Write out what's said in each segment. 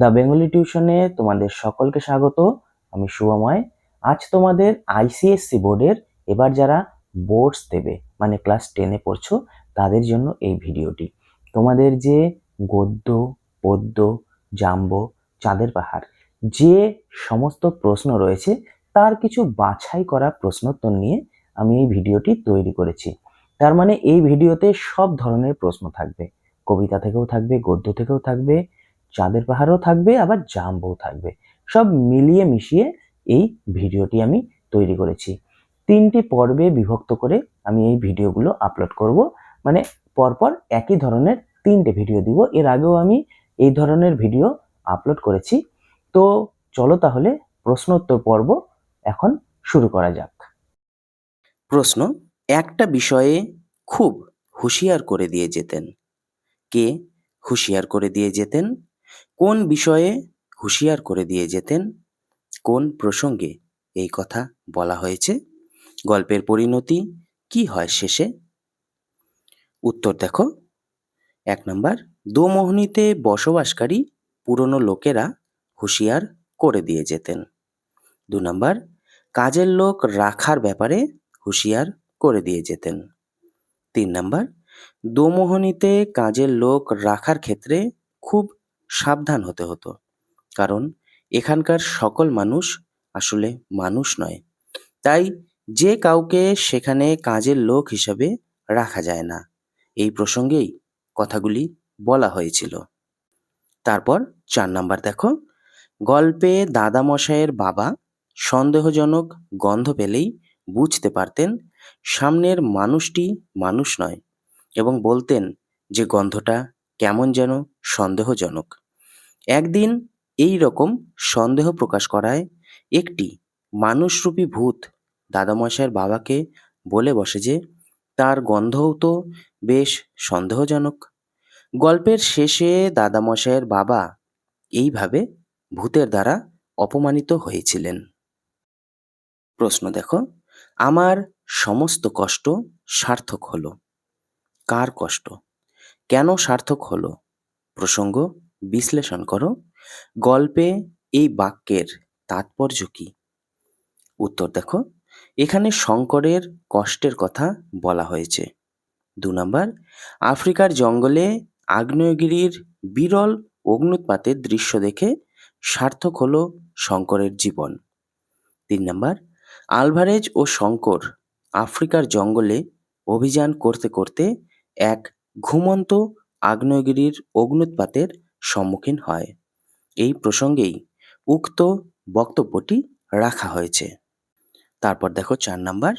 The Bengali টিউশনে তোমাদের সকলকে স্বাগত। আমি শুভময়। আজ তোমাদের আইসিএসসি বোর্ডের এবার যারা বোর্ডস দেবে মানে ক্লাস টেনে পড়ছো, তাদের জন্য এই ভিডিওটি। তোমাদের যে গদ্য, পদ্য, জাম্ব, চাঁদের পাহাড়, যে সমস্ত প্রশ্ন রয়েছে, তার কিছু বাছাই করা প্রশ্নোত্তর নিয়ে আমি এই ভিডিওটি তৈরি করেছি। তার মানে এই ভিডিওতে সব ধরনের প্রশ্ন থাকবে। কবিতা থেকেও থাকবে, গদ্য থেকেও থাকবে চাঁদের পাহাড়ও থাকবে, আবার জাম্বও থাকবে। সব মিলিয়ে মিশিয়ে এই ভিডিওটি আমি তৈরি করেছি। তিনটি পর্বে বিভক্ত করে আমি এই ভিডিওগুলো আপলোড করব। মানে পরপর একই ধরনের তিনটে ভিডিও দিব। এর আগেও আমি এই ধরনের ভিডিও আপলোড করেছি। তো চলো তাহলে প্রশ্ন উত্তর পর্ব এখন শুরু করা যাক। প্রশ্ন, একটা বিষয়ে খুব হুঁশিয়ার করে দিয়ে যেতেন। কে হুঁশিয়ার করে দিয়ে যেতেন? কোন বিষয়ে হুঁশিয়ার করে দিয়ে যেতেন? কোন প্রসঙ্গে এই কথা বলা হয়েছে? গল্পের পরিণতি কি হয় শেষে? উত্তর দেখো। এক নম্বর, দোমোহনীতে বসবাসকারী পুরনো লোকেরা হুঁশিয়ার করে দিয়ে যেতেন। দু নম্বর, কাজের লোক রাখার ব্যাপারে হুঁশিয়ার করে দিয়ে যেতেন। তিন নম্বর, দোমোহনীতে কাজের লোক রাখার ক্ষেত্রে খুব সাবধান হতে হতো। কারণ এখানকার সকল মানুষ আসলে মানুষ নয়। তাই যে কাউকে সেখানে কাজের লোক হিসাবে রাখা যায় না। এই প্রসঙ্গেই কথাগুলি বলা হয়েছিল। তারপর চার নাম্বার দেখো। গল্পে দাদামশায়ের বাবা সন্দেহজনক গন্ধ পেলেই বুঝতে পারতেন সামনের মানুষটি মানুষ নয় এবং বলতেন যে গন্ধটা কেমন যেন সন্দেহজনক। একদিন এই রকম সন্দেহ প্রকাশ করায় একটি মানুষরূপী ভূত দাদামশাইয়ের বাবাকে বলে বসে যে, তার গন্ধও তো বেশ সন্দেহজনক। গল্পের শেষে দাদামশাইয়ের বাবা এইভাবে ভূতের দ্বারা অপমানিত হয়েছিলেন। প্রশ্ন দেখো, আমার সমস্ত কষ্ট সার্থক হলো। কার কষ্ট? কেন সার্থক হলো? প্রসঙ্গ বিশ্লেষণ করো। গল্পে এই বাক্যের তাৎপর্য কি? উত্তর দেখো, এখানে শঙ্করের কষ্টের কথা বলা হয়েছে। দু নম্বর, আফ্রিকার জঙ্গলে আগ্নেয়গিরির বিরল অগ্নুৎপাতের দৃশ্য দেখে সার্থক হলো শঙ্করের জীবন। তিন নম্বর, আলভারেজ ও শঙ্কর আফ্রিকার জঙ্গলে অভিযান করতে করতে এক ঘুমন্ত আগ্নেয়গিরির অগ্নুৎপাতের সম্মুখীন হয়। এই প্রসঙ্গেই উক্ত বক্তব্যটি রাখা হয়েছে। তারপর দেখো চার নাম্বার।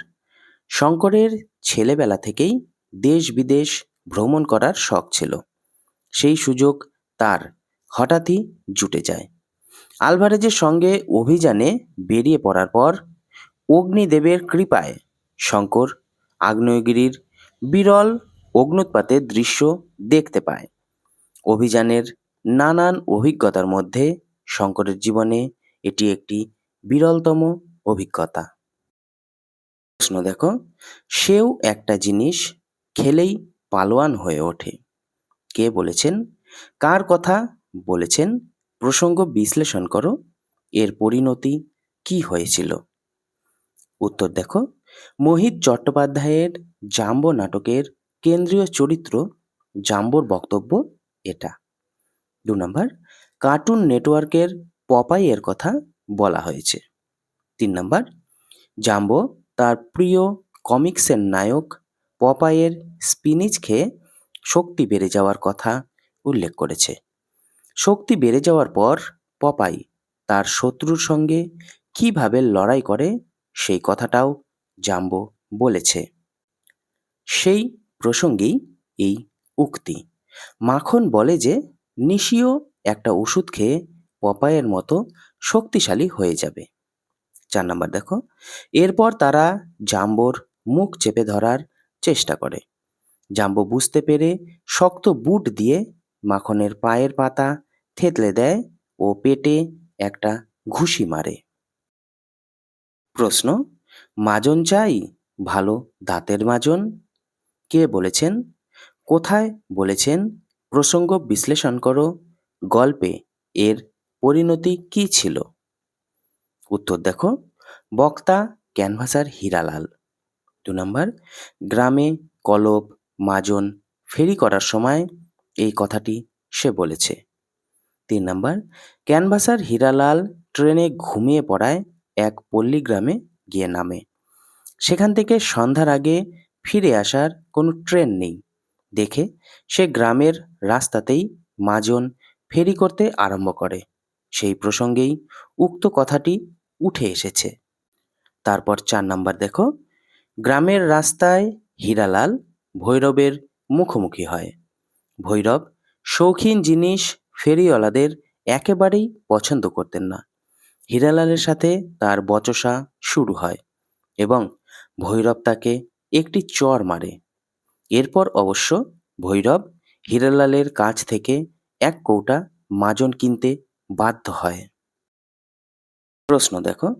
শঙ্করের ছেলেবেলা থেকেই দেশ বিদেশ ভ্রমণ করার শখ ছিল। সেই সুযোগ তার হঠাৎই জুটে যায়। আলভারেজের সঙ্গে অভিযানে বেরিয়ে পড়ার পর অগ্নিদেবের কৃপায় শঙ্কর আগ্নেয়গিরির বিরল অগ্নুৎপাতের দৃশ্য দেখতে পায়। অভিযানের নানান অভিজ্ঞতার মধ্যে শঙ্করের জীবনে এটি একটি বিরলতম অভিজ্ঞতা। প্রশ্ন দেখো, সেও একটা জিনিস খেলেই পালোয়ান হয়ে ওঠে। কে বলেছেন? কার কথা বলেছেন? প্রসঙ্গ বিশ্লেষণ করো, এর পরিণতি কি হয়েছিল? উত্তর দেখো, মোহিত চট্টোপাধ্যায়ের জাম্ব নাটকের কেন্দ্রীয় চরিত্র জাম্বোর বক্তব্য এটা। দু নম্বর কার্টুন নেটওয়ার্কের পপাইয়ের কথা বলা হয়েছে। তিন নম্বর জাম্বো তার প্রিয় কমিক্সের নায়ক পপাইয়ের স্পিনিচ খেয়ে শক্তি বেড়ে যাওয়ার কথা উল্লেখ করেছে। শক্তি বেড়ে যাওয়ার পর পপাই তার শত্রুর সঙ্গে কীভাবে লড়াই করে সেই কথাটাও জাম্বো বলেছে। সেই প্রসঙ্গেই এই উক্তি। মাখন বলে যে নিশিও একটা ওষুধ খেয়ে পপায়ের মতো শক্তিশালী হয়ে যাবে। চার নাম্বার দেখো, এরপর তারা জাম্বোর মুখ চেপে ধরার চেষ্টা করে। জাম্বো বুঝতে পেরে শক্ত বুট দিয়ে মাখনের পায়ের পাতা থেতলে দেয় ও পেটে একটা ঘুষি মারে। প্রশ্ন, মাজন চাই ভালো দাঁতের মাজন? কে বলেছেন? কোথায় বলেছেন? প্রসঙ্গ বিশ্লেষণ করো। গল্পে এর পরিণতি কি ছিল? উত্তর দেখো, বক্তা ক্যানভাসার হীরালাল। দু নম্বর, গ্রামে কলব মাজন ফেরি করার সময় এই কথাটি সে বলেছে। তিন নম্বর, ক্যানভাসার হীরালাল ট্রেনে ঘুমিয়ে পড়ায় এক পল্লী গ্রামে গিয়ে নামে। সেখান থেকে সন্ধ্যার আগে ফিরে আসার কোনো ট্রেন নেই। দেখে সে গ্রামের রাস্তাতেই মাজন ফেরি করতে আরম্ভ করে। সেই প্রসঙ্গেই উক্ত কথাটি উঠে এসেছে। তারপর চার নাম্বার দেখো, গ্রামের রাস্তায় হীরালাল ভৈরবের মুখোমুখি হয়। ভৈরব শৌখিন জিনিস ফেরিওয়ালাদের একেবারেই পছন্দ করতেন না। হীরালালের সাথে তার বচসা শুরু হয় এবং ভৈরব তাকে একটি চর মারে। এরপর অবশ্য ভৈরব হীরালালের কাছ থেকে এক কৌটা মাজন কিনতে বাধ্য হয়। প্রশ্ন দেখো,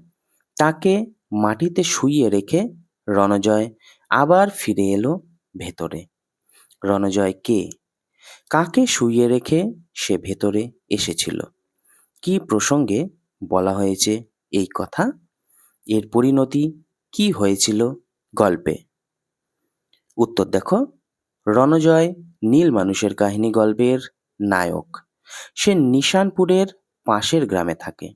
তাকে মাটিতে শুইয়ে রেখে রণজয় আবার ফিরে এলো ভেতরে। রণজয় কে? কাকে শুইয়ে রেখে সে ভেতরে এসেছিল? কি প্রসঙ্গে বলা হয়েছে এই কথা? এর পরিণতি কি হয়েছিল গল্পে? উত্তর দেখো। রণজয় নীল মানুষের কাহিনী গল্পের নায়ক। সে নিশানপুরের পাশের গ্রামে থাকে।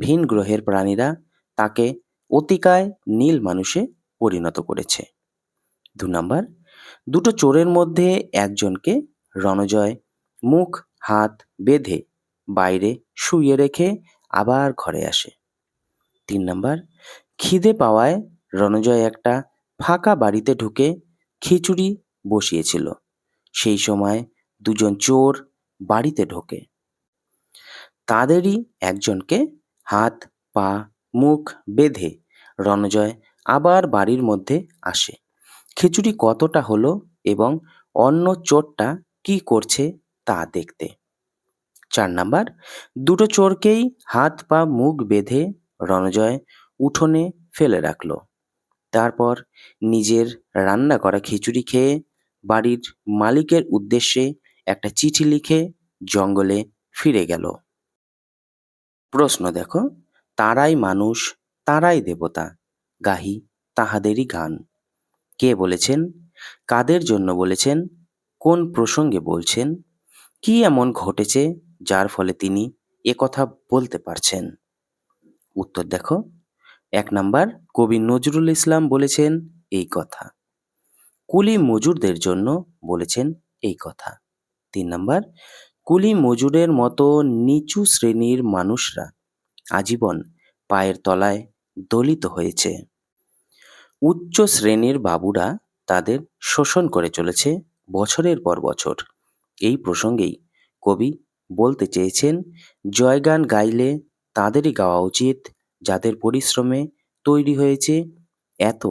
ভিন গ্রহের প্রাণীরা তাকে অতিকায় নীল মানুষে পরিণত করেছে। দু নম্বর, দুটো চোরের মধ্যে একজনকে রণজয় মুখ, হাত বেঁধে বাইরে শুইয়ে রেখে আবার ঘরে আসে। তিন নম্বর, খিদে পাওয়ায় রণজয় একটা ফাঁকা বাড়িতে ঢুকে খিচুড়ি বসিয়েছিল। সেই সময় দুজন চোর বাড়িতে ঢোকে। তাদেরই একজনকে হাত, পা, মুখ বেঁধে রণজয় আবার বাড়ির মধ্যে আসে। খিচুড়ি কতটা হলো এবং অন্য চোরটা কি করছে তা দেখতে। চার নাম্বার, দুটো চোরকেই হাত, পা, মুখ বেঁধে রণজয় উঠোনে ফেলে রাখল। তারপর নিজের রান্না করা খিচুড়ি খেয়ে বাড়ির মালিকের উদ্দেশ্যে একটা চিঠি লিখে জঙ্গলে ফিরে গেল। প্রশ্ন দেখো, তারাই মানুষ, তারাই দেবতা, গাহি তাহাদেরই গান। কে বলেছেন, কাদের জন্য বলেছেন, কোন প্রসঙ্গে বলছেন, কি এমন ঘটেছে যার ফলে তিনি কথা বলতে পারছেন? উত্তর দেখো এক নাম্বার, কবি নজরুল ইসলাম বলেছেন এই কথা। কুলি মজুরদের জন্য বলেছেন এই কথা। তিন নাম্বার, কুলি মজুরের মতো নিচু শ্রেণির মানুষরা আজীবন পায়ের তলায় দলিত হয়েছে। উচ্চ শ্রেণির বাবুরা তাদের শোষণ করে চলেছে বছরের পর বছর। এই প্রসঙ্গেই কবি বলতে চেয়েছেন, জয়গান গাইলে তাদেরই গাওয়া উচিত যাদের পরিশ্রমে তৈরি হয়েছে এত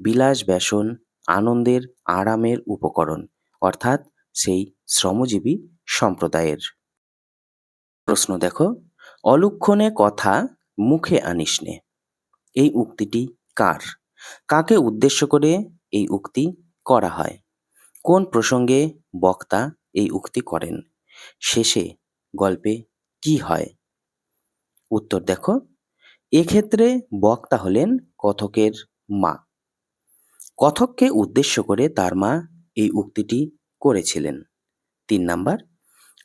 বিলাস ব্যসন আনন্দের আরামের উপকরণ, অর্থাৎ সেই শ্রমজীবী সম্প্রদায়ের। প্রশ্ন দেখো, অলুক্ষণে কথা মুখে আনিস নে, এই উক্তিটি কার? কাকে উদ্দেশ্য করে এই উক্তি করা হয়? কোন প্রসঙ্গে বক্তা এই উক্তি করেন? শেষে গল্পে কি হয়? উত্তর দেখো এক্ষেত্রে বক্তা হলেন কথকের মা। কথককে উদ্দেশ্য করে তার মা এই উক্তিটি করেছিলেন। তিন নাম্বার,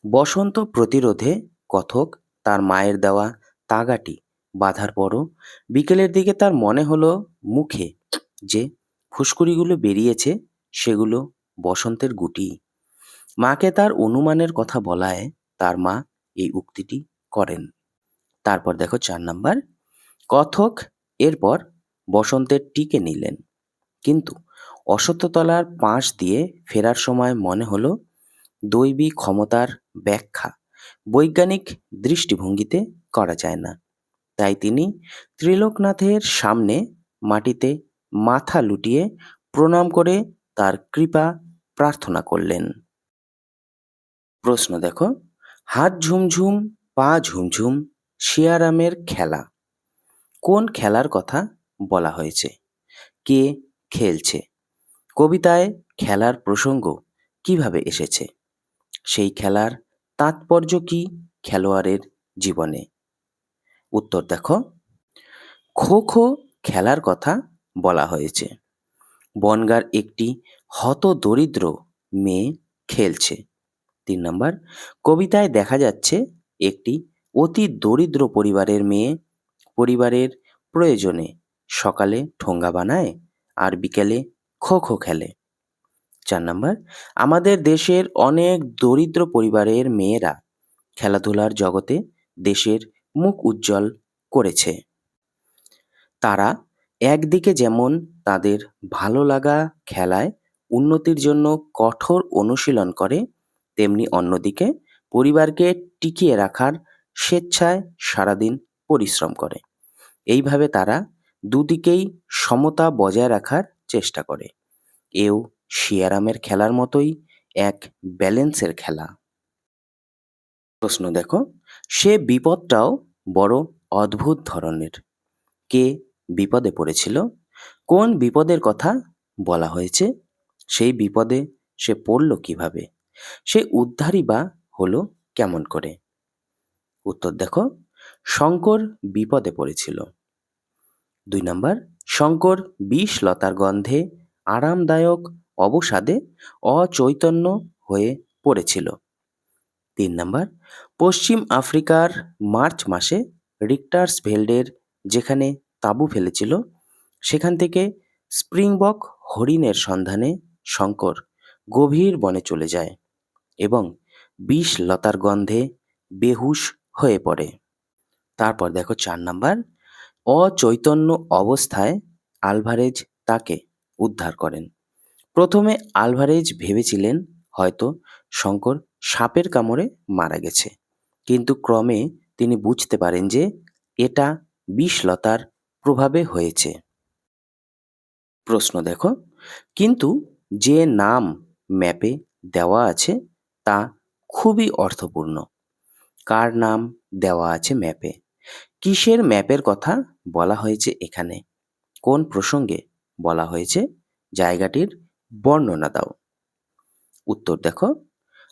বসন্ত প্রতিরোধে কথক তার মায়ের দেওয়া তাগাটি বাঁধার পরও বিকেলের দিকে তার মনে হলো মুখে যে ফুসকুড়িগুলো বেরিয়েছে সেগুলো বসন্তের গুটি। মাকে তার অনুমানের কথা বলায় তার মা এই উক্তিটি করেন। তারপর দেখো চার নাম্বার কথক এরপর বসন্তের টিকে নিলেন। কিন্তু অসত্যতলার পাশ দিয়ে ফেরার সময় মনে হলো দৈবী ক্ষমতার ব্যাখ্যা বৈজ্ঞানিক দৃষ্টিভঙ্গিতে করা যায় না। তাই তিনি ত্রিলোকনাথের সামনে মাটিতে মাথা লুটিয়ে প্রণাম করে তার কৃপা প্রার্থনা করলেন। প্রশ্ন দেখো, হাত ঝুমঝুম, পা ঝুমঝুম, শিয়ারামের খেলা। কোন খেলার কথা বলা হয়েছে? কে খেলছে? কবিতায় খেলার প্রসঙ্গ কীভাবে এসেছে? সেই খেলার তাৎপর্য কি খেলোয়াড়ের জীবনে? উত্তর দেখো। খো খো খেলার কথা বলা হয়েছে। বনগার একটি হত দরিদ্র মেয়ে খেলছে। তিন নম্বর, কবিতায় দেখা যাচ্ছে একটি অতি দরিদ্র পরিবারের মেয়ে পরিবারের প্রয়োজনে সকালে ঠোঙ্গা বানায় আর বিকেলে খো খো খেলে। চার নম্বর, আমাদের দেশের অনেক দরিদ্র পরিবারের মেয়েরা খেলাধুলার জগতে দেশের মুখ উজ্জ্বল করেছে। তারা একদিকে যেমন তাদের ভালো লাগা খেলায় উন্নতির জন্য কঠোর অনুশীলন করে, তেমনি অন্যদিকে পরিবারকে টিকিয়ে রাখার স্বেচ্ছায় সারাদিন পরিশ্রম করে। এইভাবে তারা দুদিকেই সমতা বজায় রাখার চেষ্টা করে। এও শিয়ারামের খেলার মতোই এক ব্যালেন্সের খেলা। প্রশ্ন দেখো, সে বিপদটাও বড় অদ্ভুত ধরনের। কে বিপদে পড়েছিল? কোন বিপদের কথা বলা হয়েছে? সেই বিপদে সে পড়ল কীভাবে? সে উদ্ধারই বা হলো কেমন করে? উত্তর দেখো শঙ্কর বিপদে পড়েছিল। দুই নম্বর, শঙ্কর বিষ লতার গন্ধে আরামদায়ক অবসাদে অচৈতন্য হয়ে পড়েছিল। তিন নম্বর, পশ্চিম আফ্রিকার মার্চ মাসে রিক্টার্স ভেল্ডের যেখানে তাঁবু ফেলেছিল, সেখান থেকে স্প্রিংবক হরিণের সন্ধানে শঙ্কর গভীর বনে চলে যায় এবং বিষ লতার গন্ধে বেহুশ হয়ে পড়ে। তারপর দেখো চার নাম্বার, অচৈতন্য অবস্থায় আলভারেজ তাকে উদ্ধার করেন। প্রথমে আলভারেজ ভেবেছিলেন হয়তো শঙ্কর সাপের কামড়ে মারা গেছে, কিন্তু ক্রমে তিনি বুঝতে পারেন যে এটা বিষলতার প্রভাবে হয়েছে। প্রশ্ন দেখো, কিন্তু যে নাম ম্যাপে দেওয়া আছে তা খুবই অর্থপূর্ণ। কার নাম দেওয়া আছে ম্যাপে? কিসের ম্যাপের কথা বলা হয়েছে এখানে? কোন প্রসঙ্গে বলা হয়েছে? জায়গাটির বর্ণনা দাও। উত্তর দেখো।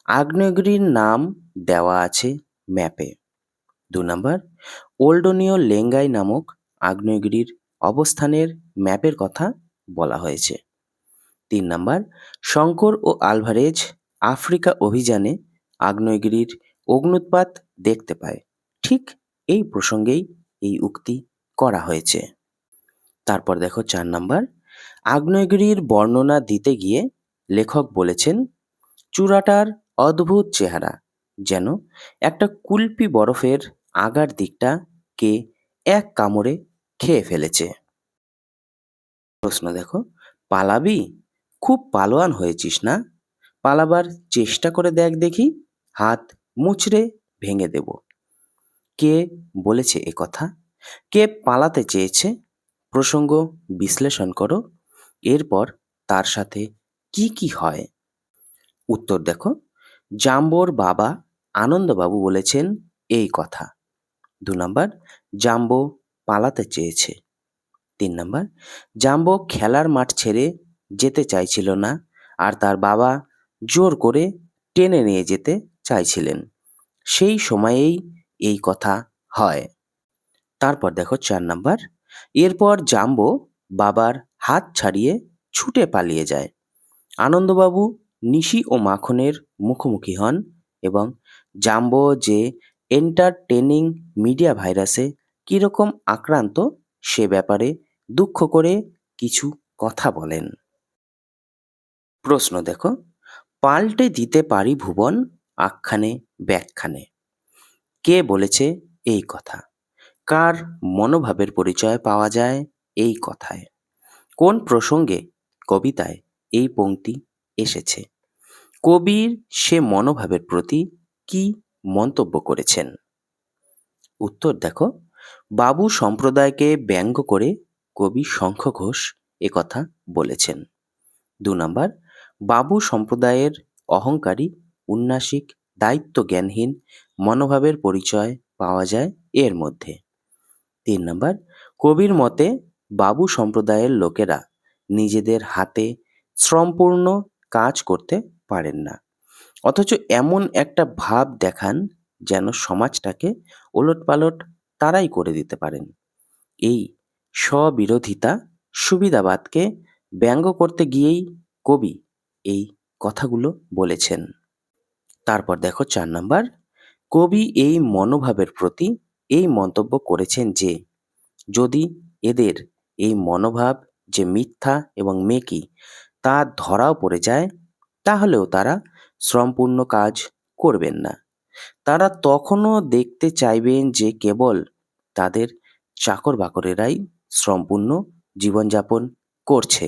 আগ্নেয়গিরির নাম দেওয়া আছে ম্যাপে। দু নম্বর। ওল্ডনীয় লেঙ্গাই নামক আগ্নেয়গিরির অবস্থানের ম্যাপের কথা বলা হয়েছে। তিন নম্বর। শঙ্কর ও আলভারেজ আফ্রিকা অভিযানে আগ্নেয়গিরির অগ্নুৎপাত দেখতে পায়। ঠিক এই প্রসঙ্গেই এই উক্তি করা হয়েছে। তারপর দেখো চার নাম্বার। আগ্নেয়গিরির বর্ণনা দিতে গিয়ে লেখক বলেছেন, চূড়াটার অদ্ভুত চেহারা, যেন একটা কুলপি বরফের আগার দিকটা কে এক কামড়ে খেয়ে ফেলেছে। প্রশ্ন দেখো, পালাবি? খুব পালোয়ান হয়েছিস না? পালাবার চেষ্টা করে দেখ দেখি, হাত মুচড়ে ভেঙে দেব। কে বলেছে এ কথা? কে পালাতে চেয়েছে? প্রসঙ্গ বিশ্লেষণ করো। এরপর তার সাথে কি কি হয়? উত্তর দেখো। জাম্বোর বাবা আনন্দবাবু বলেছেন এই কথা। দু নম্বর, জাম্বো পালাতে চেয়েছে। তিন নম্বর, জাম্বো খেলার মাঠ ছেড়ে যেতে চাইছিল না আর তার বাবা জোর করে টেনে নিয়ে যেতে চাইছিলেন। সেই সময়েই এই কথা হয়। তারপর দেখো চার নাম্বার। এরপর জাম্বো বাবার হাত ছাড়িয়ে ছুটে পালিয়ে যায়। আনন্দবাবু, নিশি ও মাখনের মুখোমুখি হন এবং জাম্বো যে এন্টারটেনিং মিডিয়া ভাইরাসে কীরকম আক্রান্ত, সে ব্যাপারে দুঃখ করে কিছু কথা বলেন। প্রশ্ন দেখো, পাল্টে দিতে পারি ভুবন আখ্যানে, ব্যাখ্যানে। কে বলেছে এই কথা? কার মনোভাবের পরিচয় পাওয়া যায় এই কথায়? কোন প্রসঙ্গে, কবিতায় এই পংক্তি এসেছে? কবির সে মনোভাবের প্রতি কি মন্তব্য করেছেন? উত্তর দেখো, বাবু সম্প্রদায়কে ব্যঙ্গ করে কবি শঙ্খ ঘোষ কথা বলেছেন। দু নম্বর, বাবু সম্প্রদায়ের অহংকারী উন্নাসিক দায়িত্ব জ্ঞানহীন মনোভাবের পরিচয় পাওয়া যায় এর মধ্যে। তিন নম্বর, কবির মতে বাবু সম্প্রদায়ের লোকেরা নিজেদের হাতে শ্রমপূর্ণ কাজ করতে পারেন না। অথচ এমন একটা ভাব দেখান যেন সমাজটাকে ওলটপালট তারাই করে দিতে পারেন। এই স্ববিরোধিতা সুবিধাবাদকে ব্যঙ্গ করতে গিয়েই কবি এই কথাগুলো বলেছেন। তারপর দেখো চার নাম্বার, কবি এই মনোভাবের প্রতি এই মন্তব্য করেছেন যে, যদি এদের এই মনোভাব যে মিথ্যা এবং মেকি তা ধরাও পড়ে যায়, তাহলেও তারা শ্রমপূর্ণ কাজ করবেন না। তারা তখনও দেখতে চাইবেন যে কেবল তাদের চাকর বাকরেরাই শ্রমপূর্ণ জীবনযাপন করছে।